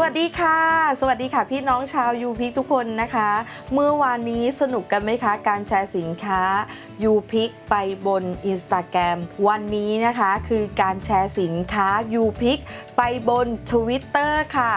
วัสดีค่ะ สวัสดีค่ะพี่น้องชาวยูพิกทุกคนนะคะ เมื่อวานนี้สนุกกันไหมคะ การแชร์สินค้ายูพิกไปบน Instagram วันนี้นะคะคือการแชร์สินค้ายูพิกไปบน Twitter ค่ะ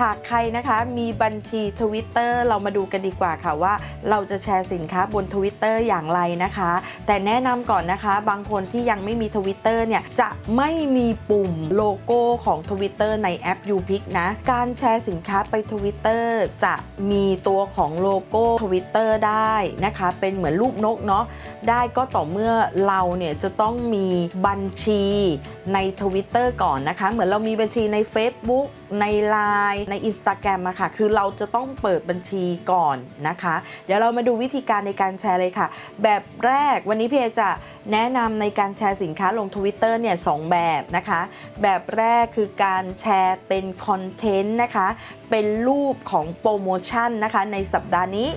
หากใครนะคะมีบัญชี Twitter เรามาดูกันดีกว่าค่ะว่า เราจะแชร์สินค้าบน Twitter อย่างไรนะคะ แต่แนะนำก่อนนะคะ บางคนที่ยังไม่มี Twitter เนี่ยจะไม่มีปุ่มโลโก้ของ Twitter ในแอป u p i c นะการแชร์สินค้าไปไป Twitter จะมีตัวของโลโก้ Twitter ได้นะคะ เป็นเหมือนรูปนกเนาะได้ก็ต่อเมื่อเราเนี่ยจะต้องมีบัญชีใน Twitter ก่อนนะคะ เหมือนเรามีบัญชีใน Facebook ใน Line ใน Instagram อะค่ะ คือเราจะต้องเปิดบัญชีก่อนนะคะ เดี๋ยวเรามาดูวิธีการในการแชร์เลยค่ะ แบบแรกวันนี้พี่จะ แนะนำในการแชร์สินค้าลง Twitter เนี่ยสองแบบนะคะ แบบแรกคือการแชร์เป็นคอนเทนต์นะคะ เป็นรูปของโปรโมชั่นนะคะ ในสัปดาห์นี้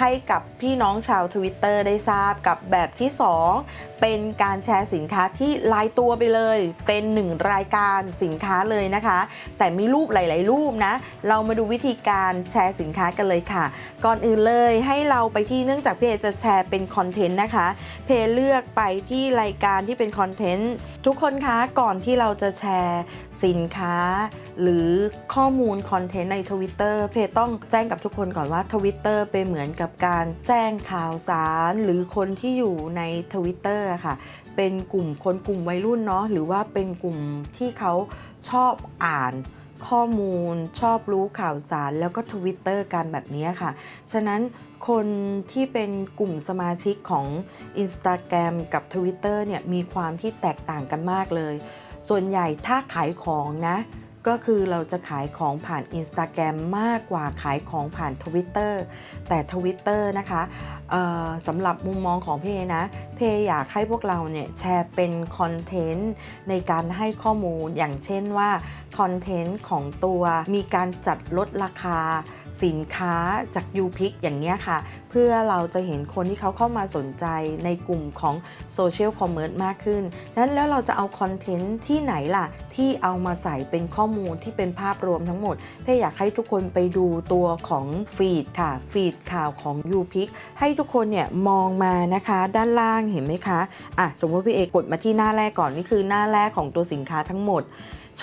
ให้กับพี่น้องชาว Twitter ได้ทราบกับแบบที่ 2 เป็นการแชร์สินค้าที่ลายตัวไปเลย เป็น 1 รายการสินค้าเลยนะคะ แต่มีรูปหลาย ๆ รูปนะ เรามาดูวิธีการแชร์สินค้ากันเลยค่ะ ก่อนอื่นเลยให้เราไปที่เนื่องจากเพจจะแชร์เป็นคอนเทนต์นะคะ เพจเลือกไปที่รายการที่เป็นคอนเทนต์ทุกคนคะก่อนที่เราจะแชร์สินค้า หรือข้อมูลคอนเทนต์ใน Twitter เพจต้องแจ้งกับทุกคนก่อนว่า Twitter เป็นเหมือนกับการแจ้งข่าวสาร หรือคนที่อยู่ใน Twitter ค่ะ เป็นกลุ่มคนกลุ่มวัยรุ่นเนาะหรือว่าเป็นกลุ่มที่เขาชอบอ่าน ข้อมูลชอบรู้ข่าวสารแล้วก็ทวิตเตอร์กันแบบนี้ค่ะ ฉะนั้นคนที่เป็นกลุ่มสมาชิกของ Instagram กับ Twitter เนี่ยมีความที่แตกต่างกันมากเลย ส่วนใหญ่ถ้าขายของนะ ก็คือเราจะขายของผ่าน Instagram มากกว่าขายของผ่าน Twitter แต่ Twitter นะคะสำหรับมุมมองของเพนะ เพอยากให้พวกเราเนี่ยแชร์เป็นคอนเทนต์ในการให้ข้อมูลอย่างเช่นว่าคอนเทนต์ของตัวมีการจัดลดราคา สินค้าจาก u p i c อย่างเนี้ยค่ะ เพื่อเราจะเห็นคนที่เขาเข้ามาสนใจในกลุ่มของโซเชียลคอมเมอร์สมากขึ้นฉะนั้นแล้วเราจะเอาคอนเทนต์ที่ไหนล่ะ ที่เอามาใส่เป็นข้อมูลที่เป็นภาพรวมทั้งหมดเพื่ออยากให้ทุกคนไปดูตัวของฟีดค่ะ ฟีดข่าวของ u p i c ให้ทุกคนเนี่ยมองมานะคะ ด้านล่างเห็นไหมคะอะสมมติพี่เอกกดมาที่หน้าแรกก่อนนี่คือหน้าแรกของตัวสินค้าทั้งหมด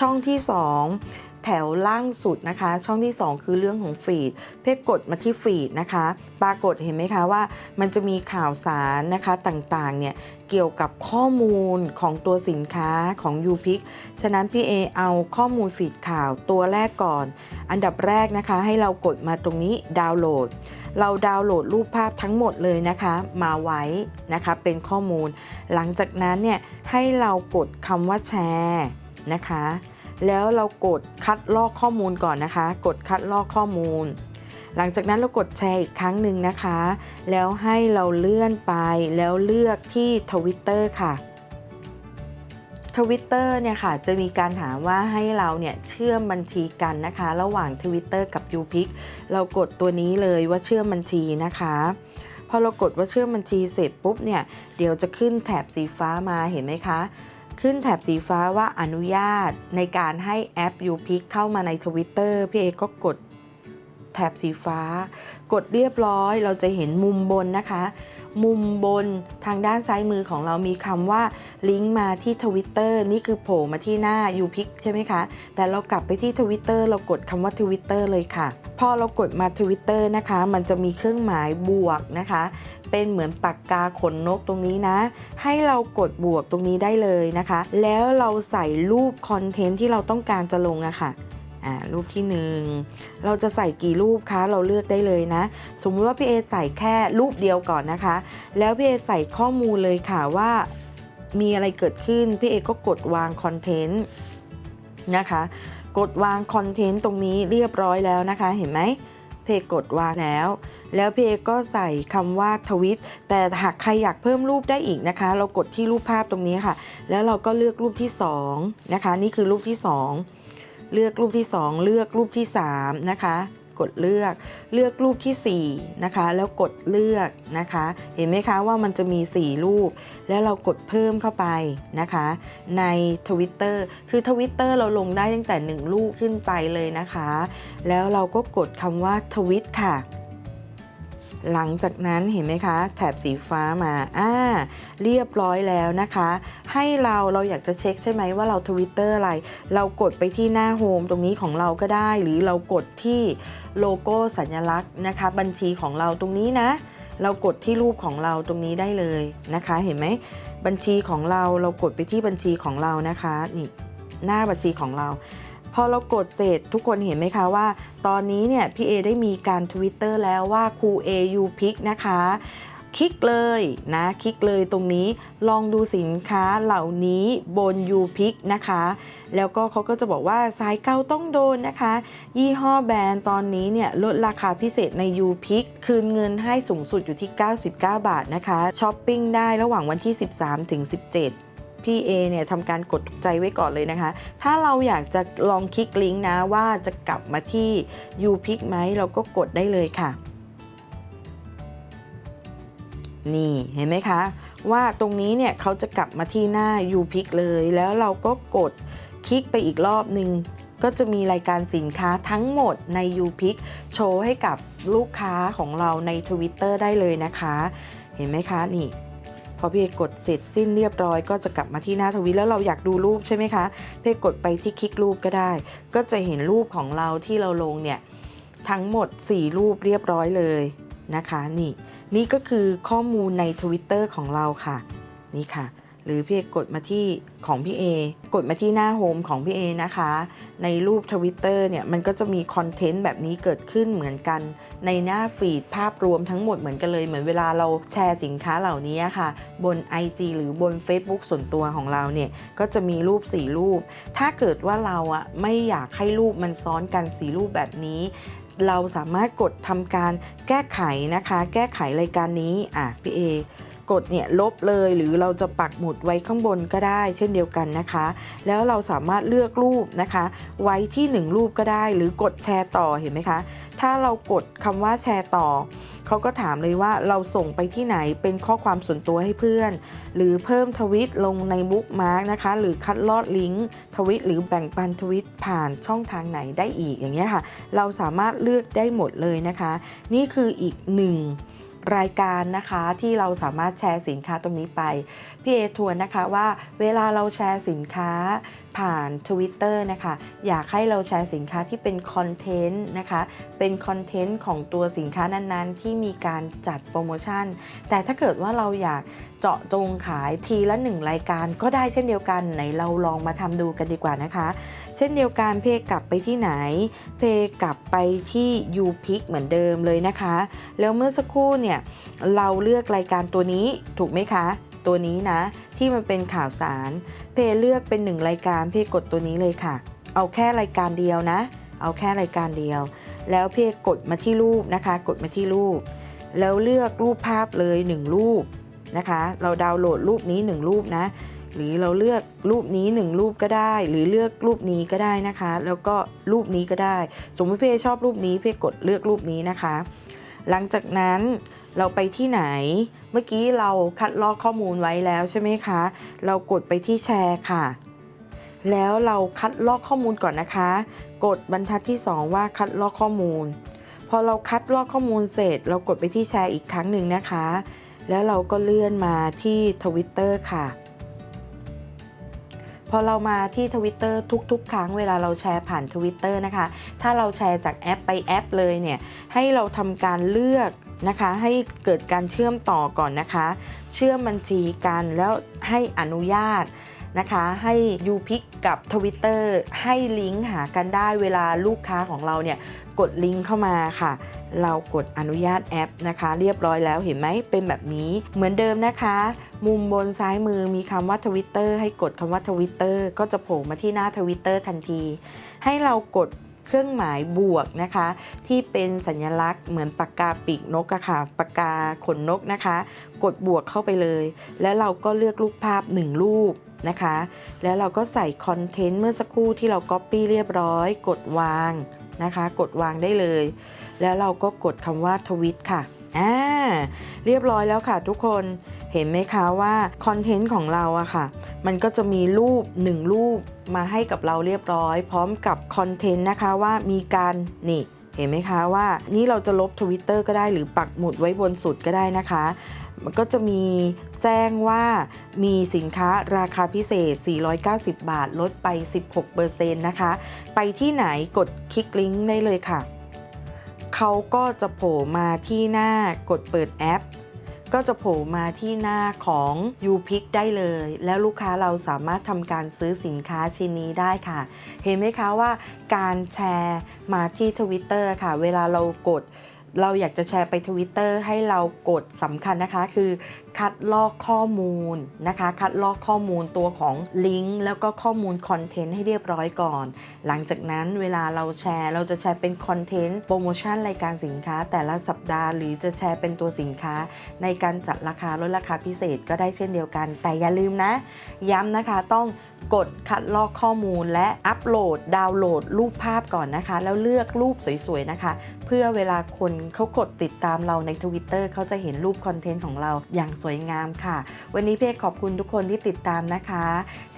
ช่องที่ 2 แถวล่างสุดนะคะ ช่องที่ 2 คือเรื่องของฟีด เพ่กดมาที่ฟีดนะคะ ปรากฏเห็นไหมคะว่า มันจะมีข่าวสารนะคะต่างๆเนี่ยเกี่ยวกับข้อมูลของตัวสินค้าของ u p i c ฉะนั้นพี่เอเอาข้อมูลฟีดข่าวตัวแรกก่อน อันดับแรกนะคะ ให้เรากดมาตรงนี้ดาวน์โหลด เราดาวน์โหลดรูปภาพทั้งหมดเลยนะคะ มาไว้นะคะเป็นข้อมูล หลังจากนั้นเนี่ยให้เรากดคำว่าแชร์นะคะ แล้วเรากดคัดลอกข้อมูลก่อนนะคะ กดคัดลอกข้อมูล หลังจากนั้นเรากดแชร์อีกครั้งหนึ่งนะคะ แล้วให้เราเลื่อนไปแล้วเลือกที่ทวิตเตอร์ค่ะทวิตเตอร์เนี่ยค่ะจะมีการถามว่าให้เราเนี่ยเชื่อมบัญชีกันนะคะ ระหว่าง Twitter กับ u p i c เรากดตัวนี้เลยว่าเชื่อมบัญชีนะคะพอเรากดว่าเชื่อมบัญชีเสร็จปุ๊บเนี่ยเดี๋ยวจะขึ้นแถบสีฟ้ามาเห็นไหมคะ ขึ้นแถบสีฟ้าว่าอนุญาตในการให้แอป u p i c เข้ามาในทวิตเตอร์พี่เอก็กดแถบสีฟ้า กดเรียบร้อยเราจะเห็นมุมบนนะคะ มุมบนทางด้านซ้ายมือของเรามีคำว่าลิงก์มาที่ Twitter นี่คือโผล่มาที่หน้า u p i c ใช่ไหมคะ แต่เรากลับไปที่ Twitter เรากดคำว่า Twitter เลยค่ะ พอเรากดมา Twitter นะคะ มันจะมีเครื่องหมายบวกนะคะ เป็นเหมือนปากกาขนนกตรงนี้นะ ให้เรากดบวกตรงนี้ได้เลยนะคะ แล้วเราใส่รูปคอนเทนต์ที่เราต้องการจะลงอะค่ะ อ่ารูปที่หนึ่งเราจะใส่กี่รูปคะเราเลือกได้เลยนะ สมมุติว่าพี่เอใส่แค่รูปเดียวก่อนนะคะ แล้วพี่เอใส่ข้อมูลเลยค่ะว่ามีอะไรเกิดขึ้นพี่เอก็กดวางคอนเทนต์นะคะ กดวางคอนเทนต์ตรงนี้เรียบร้อยแล้วนะคะเห็นไหมเพกดวางแล้ว แล้วเพก็ใส่คำว่าทวิต แต่หากใครอยากเพิ่มรูปได้อีกนะคะ เรากดที่รูปภาพตรงนี้ค่ะ แล้วเราก็เลือกรูปที่2นะคะ นี่คือรูปที่2 เลือกรูปที่ 2 เลือกรูปที่3นะคะกดเลือกเลือกรูปที่4นะคะแล้วกดเลือกนะคะ เห็นไหมคะว่ามันจะมี 4 รูป แล้วเรากดเพิ่มเข้าไปนะคะ ใน Twitter คือ Twitter เราลงได้ตั้งแต่ 1 รูปขึ้นไปเลยนะคะ แล้วเราก็กดคำว่าทวิตค่ะ หลังจากนั้นเห็นไหมคะ แถบสีฟ้ามาอ่าเรียบร้อยแล้วนะคะ ให้เราเราอยากจะเช็คใช่ไหมว่าเราทวิตเตอร์อะไร เรากดไปที่หน้าโฮมตรงนี้ของเราก็ได้ หรือเรากดที่โลโก้สัญลักษณ์นะคะ บัญชีของเราตรงนี้นะ เรากดที่รูปของเราตรงนี้ได้เลยนะคะ เห็นไหมบัญชีของเราเรากดไปที่บัญชีของเรานะคะนี่หน้าบัญชีของเรา พอเรากดเสร็จทุกคนเห็นไหมคะว่า ตอนนี้เนี่ยพี่เอได้มีการทวิตเตอร์แล้วว่าครูเอยูพิกนะคะคลิกเลยนะคลิกเลยตรงนี้ลองดูสินค้าเหล่านี้บน u p i c นะคะ แล้วก็เขาก็จะบอกว่าสายเกาต้องโดนนะคะ ยี่ห้อแบรนด์ตอนนี้เนี่ยลดราคาพิเศษใน u p i c คืนเงินให้สูงสุดอยู่ที่ 99 บาทนะคะช้อปปิ้งได้ระหว่างวันที่ 13ถึง17 พี่เอเนี่ยทำการกดใจไว้ก่อนเลยนะคะ ถ้าเราอยากจะลองคลิกลิงก์นะว่าจะกลับมาที่ u p i c ไหมเราก็กดได้เลยค่ะ นี่เห็นไหมคะ ว่าตรงนี้เนี่ยเขาจะกลับมาที่หน้า u p i c เลย แล้วเราก็กดคลิกไปอีกรอบหนึ่งก็จะมีรายการสินค้าทั้งหมดใน u p i c โชว์ให้กับลูกค้าของเราใน Twitter ได้เลยนะคะ เห็นไหมคะนี่ อพี่เอกกดเสร็จสิ้นเรียบร้อย ก็จะกลับมาที่หน้าทวิตแล้วเราอยากดูรูปใช่ไหมคะพี่กกดไปที่คลิกรูปก็ได้ ก็จะเห็นรูปของเราที่เราลงเนี่ยทั้งหมด 4 รูปเรียบร้อยเลยนะคะ นี่ นี่ก็คือข้อมูลใน Twitter ของเราค่ะ นี่ค่ะ หรือพี่เอกดมาที่ของพี่เอกดมาที่หน้าโฮมของพี่เอนะคะ ในรูป Twitter เนี่ยมันก็จะมีคอนเทนต์แบบนี้เกิดขึ้นเหมือนกัน ในหน้าฟีดภาพรวมทั้งหมดเหมือนกันเลย เหมือนเวลาเราแชร์สินค้าเหล่านี้ค่ะ บน IG หรือบน Facebook ส่วนตัวของเราเนี่ยก็จะมีรูป 4 รูป ถ้าเกิดว่าเราอะไม่อยากให้รูปมันซ้อนกันสีรูปแบบนี้ เราสามารถกดทำการแก้ไขนะคะ แก้ไขรายการนี้อะพี่เอ กดเนี่ยลบเลยหรือเราจะปักหมุดไว้ข้างบนก็ได้ เช่นเดียวกันนะคะ แล้วเราสามารถเลือกรูปนะคะ ไว้ที่ 1 รูปก็ได้ หรือกดแชร์ต่อเห็นไหมคะ ถ้าเรากดคำว่าแชร์ต่อเขาก็ถามเลยว่าเราส่งไปที่ไหนเป็นข้อความส่วนตัวให้เพื่อน หรือเพิ่มทวิตลงในบุ๊กมาร์กนะคะ หรือคัดลอดลิงก์ทวิตหรือแบ่งปันทวิตผ่านช่องทางไหนได้อีกอย่างเงี้ยค่ะ เราสามารถเลือกได้หมดเลยนะคะ นี่คืออีกหนึ่ง รายการนะคะที่เราสามารถแชร์สินค้าตรงนี้ไปพี่เอทวนนะคะว่าเวลาเราแชร์สินค้า ผ่าน Twitter นะคะ อยากให้เราแชร์สินค้าที่เป็นคอนเทนต์นะคะ เป็นคอนเทนต์ของตัวสินค้านั้นๆ ที่มีการจัดโปรโมชั่น แต่ถ้าเกิดว่าเราอยากเจาะจงขายทีละหนึ่งรายการก็ได้เช่นเดียวกันไหนเราลองมาทำดูกันดีกว่านะคะ เช่นเดียวกันเพกลับไปที่ไหน เพกลับไปที่ u p i c เหมือนเดิมเลยนะคะ แล้วเมื่อสักครู่เนี่ยเราเลือกรายการตัวนี้ถูกไหมคะ ตัวนี้นะ ที่มันเป็นข่าวสาร เพเลือกเป็นหนึ่งรายการเพกดตัวนี้เลยค่ะ เอาแค่รายการเดียวนะ เอาแค่รายการเดียว แล้วเพกดมาที่รูปนะคะ กดมาที่รูป แล้วเลือกรูปภาพเลย 1 รูปนะคะ เราดาวน์โหลดรูปนี้ 1 รูปนะ หรือเราเลือกรูปนี้ 1 รูปก็ได้ หรือเลือกรูปนี้ก็ได้นะคะ แล้วก็รูปนี้ก็ได้ สมมติเพชอบรูปนี้เพกดเลือกรูปนี้นะคะ หลังจากนั้น เราไปที่ไหน เมื่อกี้เราคัดลอกข้อมูลไว้แล้วใช่ไหมคะ เรากดไปที่แชร์ค่ะ แล้วเราคัดลอกข้อมูลก่อนนะคะ กดบรรทัดที่ 2 ว่าคัดลอกข้อมูล พอเราคัดลอกข้อมูลเสร็จ เรากดไปที่แชร์อีกครั้งหนึ่งนะคะ แล้วเราก็เลื่อนมาที่ Twitter ค่ะพอเรามาที่ Twitter ทุก ๆ ครั้งเวลาเราแชร์ผ่าน Twitter นะคะ ถ้าเราแชร์จากแอปไปแอปเลยเนี่ย ให้เราทำการเลือก นะคะ ให้เกิดการเชื่อมต่อก่อนนะคะ เชื่อมบัญชีกันแล้วให้อนุญาตนะคะ ให้ยูพิกกับ Twitter ให้ลิงก์หากันได้เวลาลูกค้าของเราเนี่ยกดลิงก์เข้ามาค่ะ เรากดอนุญาตแอปนะคะ เรียบร้อยแล้วเห็นไหมเป็นแบบนี้เหมือนเดิมนะคะ มุมบนซ้ายมือมีคำว่า Twitter ให้กดคำว่า Twitter ก็จะโผล่มาที่หน้า Twitter ทันที ให้เรากด เครื่องหมายบวกนะคะ ที่เป็นสัญลักษณ์เหมือนปากกาปีกนกอะค่ะปากกาขนนกนะคะ กดบวกเข้าไปเลย แล้วเราก็เลือกรูปภาพ 1 รูปนะคะ แล้วเราก็ใส่คอนเทนต์เมื่อสักครู่ที่เราก๊อปปี้เรียบร้อย กดวางนะคะ กดวางได้เลย แล้วเราก็กดคำว่าทวิตค่ะ อ่าเรียบร้อยแล้วค่ะทุกคนเห็นไหมคะว่าคอนเทนต์ของเราอะค่ะ มันก็จะมีรูป 1 รูปมาให้กับเราเรียบร้อย พร้อมกับคอนเทนต์นะคะว่ามีการนี่เห็นไหมคะว่านี่เราจะลบ Twitter ก็ได้หรือปักหมุดไว้บนสุดก็ได้นะคะ มันก็จะมีแจ้งว่ามีสินค้าราคาพิเศษ 490 บาท ลดไป 16%นะคะ ไปที่ไหนกดคลิกลิงก์ได้เลยค่ะ เขาก็จะโผล่มาที่หน้ากดเปิดแอป ก็จะโผล่มาที่หน้าของ u p i c ได้เลย แล้วลูกค้าเราสามารถทำการซื้อสินค้าชิ้นนี้ได้ค่ะ เห็นไหมคะว่าการแชร์มาที่ชวิตเตอร์ค่ะ เวลาเรากด เราอยากจะแชร์ไป Twitter ให้เรากดสำคัญนะคะ คือคัดลอกข้อมูลนะคะ คัดลอกข้อมูลตัวของลิงก์แล้วก็ข้อมูลคอนเทนต์ให้เรียบร้อยก่อน หลังจากนั้นเวลาเราแชร์ เราจะแชร์เป็นคอนเทนต์โปรโมชั่นรายการสินค้า แต่ละสัปดาห์หรือจะแชร์เป็นตัวสินค้า ในการจัดราคาลดราคาพิเศษก็ได้เช่นเดียวกัน แต่อย่าลืมนะ ย้ำนะคะต้อง กดคัดลอกข้อมูลและอัปโหลด ดาวน์โหลด รูปภาพก่อนนะคะ แล้วเลือกรูปสวยๆนะคะ เพื่อเวลาคนเขากดติดตามเราใน Twitter เขาจะเห็นรูปคอนเทนต์ของเราอย่างสวยงามค่ะ วันนี้เพ่ขอบคุณทุกคนที่ติดตามนะคะ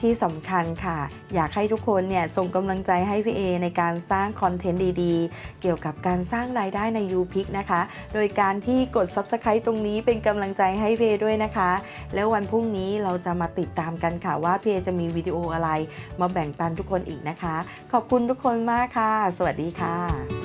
ที่สำคัญค่ะ อยากให้ทุกคนเนี่ยส่งกำลังใจให้พี่เอในการสร้างคอนเทนต์ดีๆ เกี่ยวกับการสร้างรายได้ใน u p i c นะคะ โดยการที่กด Subscribe ตรงนี้เป็นกำลังใจให้พี่เอด้วยนะคะ แล้ววันพรุ่งนี้เราจะมาติดตามกันค่ะว่าพี่เอจะมีวิดีโออะไร มาแบ่งปันทุกคนอีกนะคะ ขอบคุณทุกคนมากค่ะ สวัสดีค่ะ